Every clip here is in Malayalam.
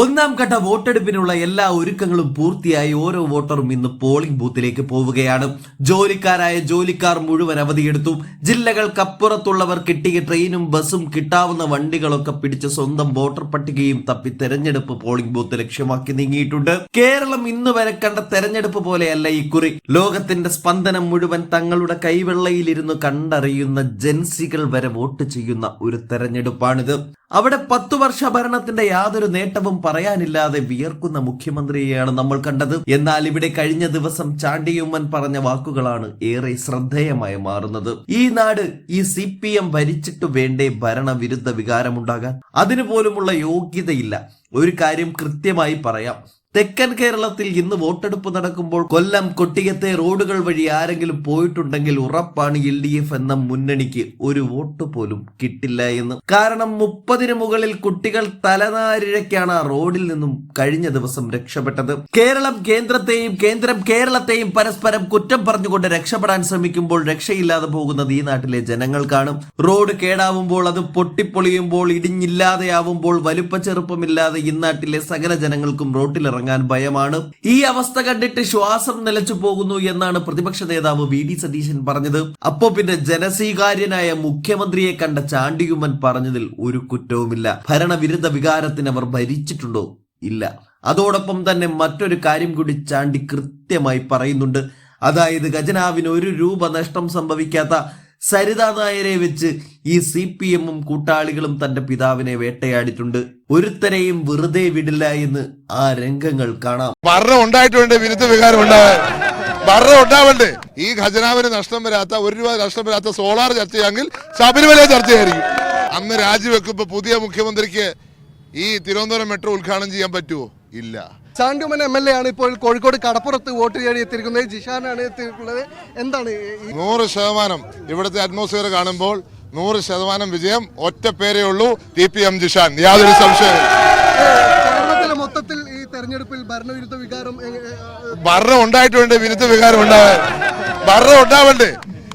ഒന്നാം ഘട്ട വോട്ടെടുപ്പിനുള്ള എല്ലാ ഒരുക്കങ്ങളും പൂർത്തിയായി ഓരോ വോട്ടറും ഇന്ന് പോളിംഗ് ബൂത്തിലേക്ക് പോവുകയാണ്. ജോലിക്കാരായ ജോലിക്കാർ മുഴുവൻ അവധിയെടുത്തു. ജില്ലകൾക്കപ്പുറത്തുള്ളവർ കിട്ടിയ ട്രെയിനും ബസ്സും കിട്ടാവുന്ന വണ്ടികളൊക്കെ പിടിച്ച് സ്വന്തം വോട്ടർ പട്ടികയും തപ്പി തെരഞ്ഞെടുപ്പ് പോളിംഗ് ബൂത്ത് ലക്ഷ്യമാക്കി നീങ്ങിയിട്ടുണ്ട്. കേരളം ഇന്ന് വരെ കണ്ട തെരഞ്ഞെടുപ്പ് പോലെയല്ല ഇക്കുറി ലോകത്തിന്റെ സ്പന്ദനം മുഴുവൻ തങ്ങളുടെ കൈവെള്ളയിലിരുന്ന് കണ്ടറിയുന്ന ജൻസികൾ വരെ വോട്ട് ചെയ്യുന്ന ഒരു തെരഞ്ഞെടുപ്പാണിത്. അവിടെ പത്തു വർഷ ഭരണത്തിന്റെ യാതൊരു നേട്ടവും പറയാനില്ലാതെ വിയർക്കുന്ന മുഖ്യമന്ത്രിയെയാണ് നമ്മൾ കണ്ടത്. എന്നാൽ ഇവിടെ കഴിഞ്ഞ ദിവസം ചാണ്ടിയുമ്മൻ പറഞ്ഞ വാക്കുകളാണ് ഏറെ ശ്രദ്ധേയമായി മാറുന്നത്. ഈ നാട് ഈ സി പി എം ഭരിച്ചിട്ട് വേണ്ടേ ഭരണവിരുദ്ധ വികാരമുണ്ടാകാൻ? അതിനു പോലുമുള്ള യോഗ്യതയില്ല. ഒരു കാര്യം കൃത്യമായി പറയാം. തെക്കൻ കേരളത്തിൽ ഇന്ന് വോട്ടെടുപ്പ് നടക്കുമ്പോൾ കൊല്ലം കൊട്ടിയത്തെ റോഡുകൾ വഴി ആരെങ്കിലും പോയിട്ടുണ്ടെങ്കിൽ ഉറപ്പാണ് എൽ ഡി എഫ് എന്ന മുന്നണിക്ക് ഒരു വോട്ട് പോലും കിട്ടില്ല എന്ന്. കാരണം മുപ്പതിന് മുകളിൽ കുട്ടികൾ തലനാരിഴയ്ക്കാണ് ആ റോഡിൽ നിന്നും കഴിഞ്ഞ ദിവസം രക്ഷപ്പെട്ടത്. കേരളം കേന്ദ്രത്തെയും കേന്ദ്രം കേരളത്തെയും പരസ്പരം കുറ്റം പറഞ്ഞുകൊണ്ട് രക്ഷപ്പെടാൻ ശ്രമിക്കുമ്പോൾ രക്ഷയില്ലാതെ പോകുന്നത് ഈ നാട്ടിലെ ജനങ്ങൾക്കാണ് റോഡ് കേടാവുമ്പോൾ അത് പൊട്ടിപ്പൊളിയുമ്പോൾ ഇടിഞ്ഞില്ലാതെയാവുമ്പോൾ വലുപ്പ ചെറുപ്പമില്ലാതെ ഈ നാട്ടിലെ സകല ജനങ്ങൾക്കും റോട്ടിലിറങ്ങാൻ ഭയമാണ്. ഈ അവസ്ഥ കണ്ടിട്ട് ശ്വാസം നിലച്ചു പോകുന്നു എന്നാണ് പ്രതിപക്ഷ നേതാവ് വി ഡി സതീശൻ പറഞ്ഞത്. അപ്പോ പിന്നെ ജനസ്വീകാര്യനായ മുഖ്യമന്ത്രിയെ കണ്ട ചാണ്ടിയുമ്മൻ പറഞ്ഞതിൽ ഒരു കുറ്റവുമില്ല. ഭരണവിരുദ്ധ വികാരത്തിന് അവർ ഭരിച്ചിട്ടുണ്ടോ? ഇല്ല. അതോടൊപ്പം തന്നെ മറ്റൊരു കാര്യം കൂടി ചാണ്ടി കൃത്യമായി പറയുന്നുണ്ട്. അതായത് ഖജനാവിന് ഒരു രൂപ നഷ്ടം സംഭവിക്കാത്ത സരിതാ നായരെ വെച്ച് ഈ സി പി എമ്മും കൂട്ടാളികളും തന്റെ പിതാവിനെ വേട്ടയാടിയിട്ടുണ്ട്. ഒരുത്തരെയും വെറുതെ വിടില്ല എന്ന് ആ രംഗങ്ങൾ കാണാം. ഭരണം ഉണ്ടായിട്ടുണ്ട് വിരുദ്ധ വികാരം ഉണ്ടാവാൻ. ഭരണം ഉണ്ടാവണ്ടേ. ഈ ഖജനാവിന് നഷ്ടം വരാത്ത ഒരു രൂപ നഷ്ടം വരാത്ത സോളാർ ചർച്ചയാണെങ്കിൽ ശബരിമല ചർച്ചയായിരിക്കും. അന്ന് രാജിവെക്കുമ്പോ പുതിയ മുഖ്യമന്ത്രിക്ക് ഈ തിരുവനന്തപുരം മെട്രോ ഉദ്ഘാടനം ചെയ്യാൻ പറ്റുമോ ഇല്ല. ചാണ്ടുമൻ എം എൽ എ ആണ് ഇപ്പോൾ കോഴിക്കോട് കടപ്പുറത്ത് വോട്ട് തേടി എത്തിയിരിക്കുന്നത്. ജിഷാനാണ് എത്തിയിട്ടുള്ളത്. എന്താണ് നൂറ് ശതമാനം ഇവിടുത്തെ അറ്റ്മോസ്ഫിയർ കാണുമ്പോൾ നൂറ് ശതമാനം വിജയം ഒറ്റ പേരേ ഉള്ളൂ. T P M Jishan. യാതൊരു സംശയവും കേരളത്തിലെ മൊത്തത്തിൽ ഈ തെരഞ്ഞെടുപ്പിൽ ഭരണവിരുദ്ധ വികാരം ഭരണം ഉണ്ടായിട്ടുണ്ട് വിരുദ്ധ വികാരം ഉണ്ടാവാൻ. ഭരണം ഉണ്ടാവണ്ടേ.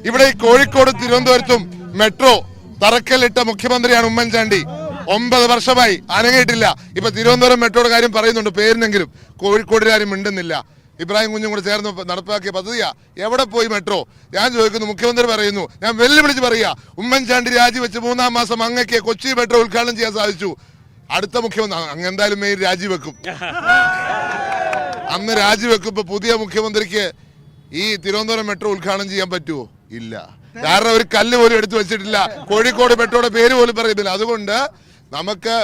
ഇവിടെ ഈ കോഴിക്കോട് തിരുവനന്തപുരത്തും മെട്രോ തറക്കല്ലിട്ട മുഖ്യമന്ത്രിയാണ് ഉമ്മൻചാണ്ടി. ഒമ്പത് വർഷമായി. അനങ്ങിയിട്ടില്ല ഇപ്പൊ തിരുവനന്തപുരം മെട്രോയുടെ കാര്യം പറയുന്നുണ്ട്. പേരിനെങ്കിലും കോഴിക്കോടുകാരും മിണ്ടുന്നില്ല. ഇബ്രാഹിം കുഞ്ഞും കൂടെ ചേർന്ന് നടപ്പാക്കിയ പദ്ധതിയാ. എവിടെ പോയി മെട്രോ? ഞാൻ ചോദിക്കുന്നു. മുഖ്യമന്ത്രി പറയുന്നു. ഞാൻ വെല്ലുവിളിച്ച് പറയാ. ഉമ്മൻചാണ്ടി രാജിവെച്ച് മൂന്നാം മാസം അങ്ങക്ക് കൊച്ചി മെട്രോ ഉദ്ഘാടനം ചെയ്യാൻ സാധിച്ചു. അടുത്ത മുഖ്യമന്ത്രി അങ്ങ് എന്തായാലും മെയ് രാജിവെക്കും. അന്ന് രാജിവെക്കുമ്പോ പുതിയ മുഖ്യമന്ത്രിക്ക് ഈ തിരുവനന്തപുരം മെട്രോ ഉദ്ഘാടനം ചെയ്യാൻ പറ്റുമോ ഇല്ല. കാരണം ഒരു കല്ല് പോലും എടുത്തു വെച്ചിട്ടില്ല. കോഴിക്കോട് മെട്രോയുടെ പേര് പോലും പറയുന്നില്ല. അതുകൊണ്ട് നമുക്ക്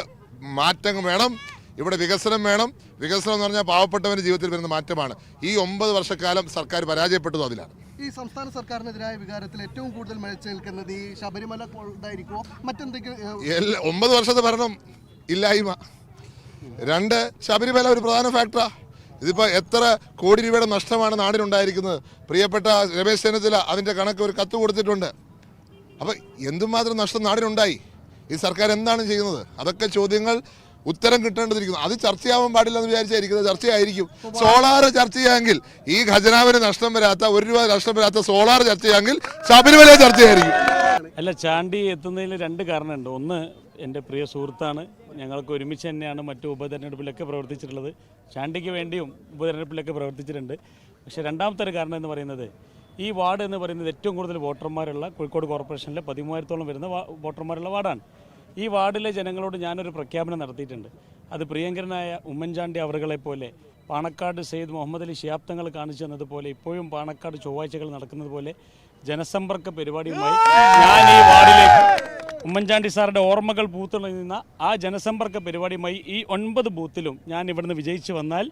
മാറ്റം വേണം. ഇവിടെ വികസനം വേണം. വികസനം എന്ന് പറഞ്ഞാൽ പാവപ്പെട്ടവന്റെ ജീവിതത്തിൽ വരുന്ന മാറ്റമാണ്. ഈ ഒമ്പത് വർഷക്കാലം സർക്കാർ പരാജയപ്പെട്ടു അതിലാണ്. ഈ സംസ്ഥാന സർക്കാരിനെതിരായ വികാരത്തിൽ ഏറ്റവും കൂടുതൽ മികച്ചു നിൽക്കുന്നത് ഈ ശബരിമല ഉണ്ടായിരിക്കുമോ മറ്റെന്തെങ്കിലും ഒമ്പത് വർഷത്തെ ഭരണം ഇല്ലായ്മ. രണ്ട് ശബരിമല ഒരു പ്രധാന ഫാക്ടറാ ഇതിപ്പോൾ എത്ര കോടി രൂപയുടെ നഷ്ടമാണ് നാടിനുണ്ടായിരിക്കുന്നത്. പ്രിയപ്പെട്ട രമേശ് ചെന്നിത്തല അതിന്റെ കണക്ക് ഒരു കത്ത് കൊടുത്തിട്ടുണ്ട്. അപ്പം എന്തുമാത്രം നഷ്ടം നാടിനുണ്ടായി? ഈ സർക്കാർ എന്താണ് ചെയ്യുന്നത്? അതൊക്കെ ചോദ്യങ്ങൾ ഉത്തരം കിട്ടേണ്ടതിരിക്കുന്നു. അത് ചർച്ചയാവാൻ പാടില്ല എന്ന് വിചാരിച്ചായിരിക്കുന്നത് ചർച്ചയായിരിക്കും. സോളാർ ചർച്ച ചെയ്യാമെങ്കിൽ ഈ ഖജനാവിന് നഷ്ടം വരാത്ത ഒരു രൂപ നഷ്ടം വരാത്ത സോളാർ ചർച്ച ചെയ്യാമെങ്കിൽ ശബരിമല ചർച്ചയായിരിക്കും. അല്ല ചാണ്ടി എത്തുന്നതിൽ രണ്ട് കാരണമുണ്ട്. ഒന്ന് എന്റെ പ്രിയ സുഹൃത്താണ്. ഞങ്ങൾക്ക് ഒരുമിച്ച് തന്നെയാണ് മറ്റു ഉപതെരഞ്ഞെടുപ്പിലൊക്കെ പ്രവർത്തിച്ചിട്ടുള്ളത്. ചാണ്ടിക്ക് വേണ്ടിയും ഉപതെരഞ്ഞെടുപ്പിലൊക്കെ പ്രവർത്തിച്ചിട്ടുണ്ട്. പക്ഷേ രണ്ടാമത്തെ ഒരു കാരണം എന്ന് പറയുന്നത് ഈ വാർഡ് എന്ന് പറയുന്നത് ഏറ്റവും കൂടുതൽ വോട്ടർമാരുള്ള കോഴിക്കോട് കോർപ്പറേഷനിലെ പതിമൂവായിരത്തോളം വരുന്ന വോട്ടർമാരുള്ള വാർഡാണ്. ഈ വാർഡിലെ ജനങ്ങളോട് ഞാനൊരു പ്രഖ്യാപനം നടത്തിയിട്ടുണ്ട്. അത് പ്രിയങ്കരനായ ഉമ്മൻചാണ്ടി അവറുകളെ പോലെ പാണക്കാട് സെയ്ദ് മുഹമ്മദ് അലി ശിഹാബ് തങ്ങൾ കാണിച്ചു തന്നതുപോലെ ഇപ്പോഴും പാണക്കാട് ചൊവ്വാഴ്ചകൾ നടക്കുന്നത് പോലെ ജനസമ്പർക്ക പരിപാടിയുമായി ഞാൻ ഈ വാർഡിലേക്ക് ഉമ്മൻചാണ്ടി സാറുടെ ഓർമ്മകൾ പൂത്തുണങ്ങുന്ന ആ ജനസമ്പർക്ക പരിപാടിയുമായി ഈ ഒൻപത് ബൂത്തിലും ഞാൻ ഇവിടുന്ന് വിജയിച്ചു വന്നാൽ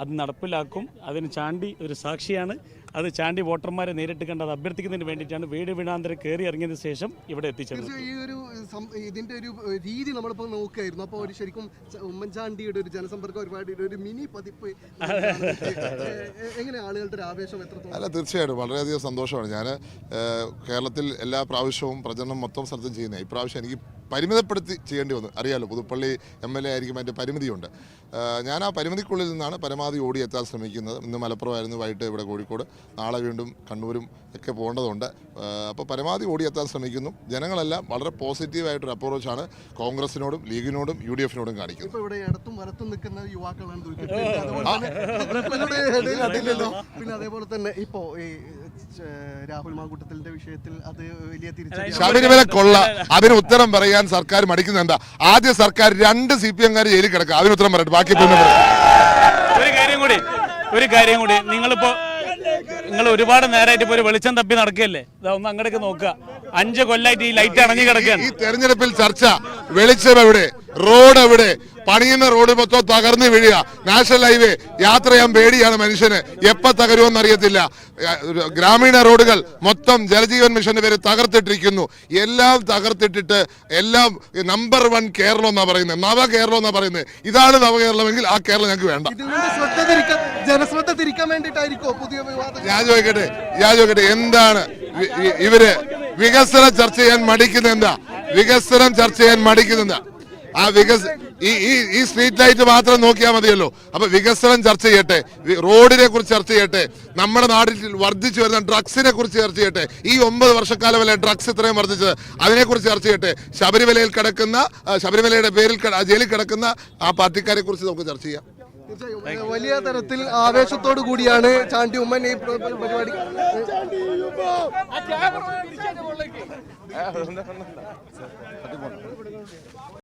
അത് നടപ്പിലാക്കും അതിന് ചാണ്ടി ഒരു സാക്ഷിയാണ്. അത് ചാണ്ടി വോട്ടർമാരെ നേരിട്ട് കണ്ട് അത് അഭ്യർത്ഥിക്കുന്നതിന് വേണ്ടിയിട്ടാണ് വീട് വീണാന്തരം കയറി ഇറങ്ങിയതിന് ശേഷം ഇവിടെ എത്തിച്ചത്. ഈ ഒരു ഇതിന്റെ ഒരു രീതി നമ്മളിപ്പോൾ നോക്കുകയായിരുന്നു. അപ്പോൾ ഒരു ശരിക്കും ഉമ്മൻചാണ്ടിയുടെ ഒരു ജനസമ്പർക്ക പരിപാടിയുടെ ഒരു മിനി പതിപ്പ്. എങ്ങനെ ആളുകളുടെ ഒരു ആവേശം എത്രത്തോളം? അല്ല തീർച്ചയായിട്ടും. വളരെയധികം സന്തോഷമാണ്. ഞാൻ കേരളത്തിൽ എല്ലാ പ്രാവശ്യവും പ്രചരണം മൊത്തം സ്ഥലത്തും ചെയ്യുന്നത്. ഇപ്രാവശ്യം എനിക്ക് പരിമിതപ്പെടുത്തി ചെയ്യേണ്ടി വന്നു. അറിയാലോ പുതുപ്പള്ളി എം എൽ എ ആയിരിക്കും അതിന്റെ പരിമിതിയുണ്ട്. ഞാൻ ആ പരിമിതിക്കുള്ളിൽ നിന്നാണ് പരമാവധി ഓടിയെത്താൻ ശ്രമിക്കുന്നത്. ഇന്ന് മലപ്പുറമായിരുന്നു വൈകിട്ട് ഇവിടെ കോഴിക്കോട് നാളെ വീണ്ടും കണ്ണൂരും ഒക്കെ പോകേണ്ടതുണ്ട്. അപ്പോൾ പരമാവധി ഓടിയെത്താൻ ശ്രമിക്കുന്നു. ജനങ്ങളെല്ലാം വളരെ പോസിറ്റീവായിട്ടൊരു അപ്രോച്ചാണ് കോൺഗ്രസിനോടും ലീഗിനോടും യു ഡി എഫിനോടും കാണിക്കുന്നത്. ഇപ്പൊ ഇവിടെ ഇടത്തും വലത്തും നിൽക്കുന്ന യുവാക്കളാണ്. പിന്നെ അതേപോലെ തന്നെ ഇപ്പോ ഈ രാഹുൽ മാങ്കൂട്ടത്തിന്റെ വിഷയത്തിൽ അത് വലിയ തിരിച്ചടി ശബരിമല കൊള്ള. അതിന് ഉത്തരം പറയാൻ സർക്കാർ മടിക്കുന്നത് എന്താ? ആദ്യ സർക്കാർ രണ്ട് സി പി എംകാർ ജയിലിൽ കിടക്കുക. അതിന് ഉത്തരം പറയട്ടെ. ബാക്കി. ഒരു കാര്യം കൂടി ഒരു കാര്യം കൂടി. നിങ്ങളിപ്പോ നിങ്ങൾ ഒരുപാട് നേരമായിട്ട് ഇപ്പോൾ ഒരു വെളിച്ചം തപ്പി നടക്കുകയല്ലേ? ഇതാ ഒന്ന് അങ്ങോട്ടേക്ക് നോക്കുക. അഞ്ച് കൊല്ലായിട്ട് ഈ ലൈറ്റ് അടങ്ങി കിടക്കുകയാണ്. ഈ തെരഞ്ഞെടുപ്പിൽ ചർച്ച വെളിച്ചം എവിടെ? റോഡ് എവിടെ പണിയുന്ന റോഡ് മൊത്തം തകർന്നു വീഴുക. നാഷണൽ ഹൈവേ യാത്ര ചെയ്യാൻ പേടിയാണ് മനുഷ്യന്. എപ്പ തകരുമെന്ന് അറിയത്തില്ല. ഗ്രാമീണ റോഡുകൾ മൊത്തം ജലജീവൻ മിഷന്റെ പേര് തകർത്തിട്ടിരിക്കുന്നു. എല്ലാം തകർത്തിട്ടിട്ട് എല്ലാം നമ്പർ വൺ കേരളം എന്നാ പറയുന്നത്. നവ കേരളം എന്നാ പറയുന്നത്. ഇതാണ് നവകേരളമെങ്കിൽ ആ കേരളം ഞങ്ങൾക്ക് വേണ്ട. ജനശ്രദ്ധ തിരിക്കാൻ വേണ്ടിയിട്ടായിരിക്കോ പുതിയ ഞാൻ ചോദിക്കട്ടെ ഞാൻ ചോദിക്കട്ടെ എന്താണ് ഇവർ വികസനം ചർച്ച ചെയ്യാൻ മടിക്കുന്ന എന്താ? വികസനം ചർച്ച ചെയ്യാൻ മടിക്കുന്ന എന്താ? ആ വികസ ഈ ഈ ഈ സ്ട്രീറ്റ് ലൈറ്റ് മാത്രം നോക്കിയാൽ മതിയല്ലോ. അപ്പൊ വികസനം ചർച്ച ചെയ്യട്ടെ. റോഡിനെ കുറിച്ച് ചർച്ച ചെയ്യട്ടെ. നമ്മുടെ നാട്ടിൽ വർദ്ധിച്ചു വരുന്ന ഡ്രഗ്സിനെ കുറിച്ച് ചർച്ച ചെയ്യട്ടെ. ഈ ഒമ്പത് വർഷക്കാലമല്ലേ ഡ്രഗ്സ് ഇത്രയും വർദ്ധിച്ചത്? അതിനെക്കുറിച്ച് ചർച്ച ചെയ്യട്ടെ. ശബരിമലയിൽ കിടക്കുന്ന ശബരിമലയുടെ പേരിൽ ജയിലിൽ കിടക്കുന്ന ആ പാർട്ടിക്കാരെ കുറിച്ച് നമുക്ക് ചർച്ച ചെയ്യാം. വലിയ തരത്തിൽ ആവേശത്തോടു കൂടിയാണ് ചാണ്ടി ഉമ്മൻ ഈ പ്ര- പരിപാടി.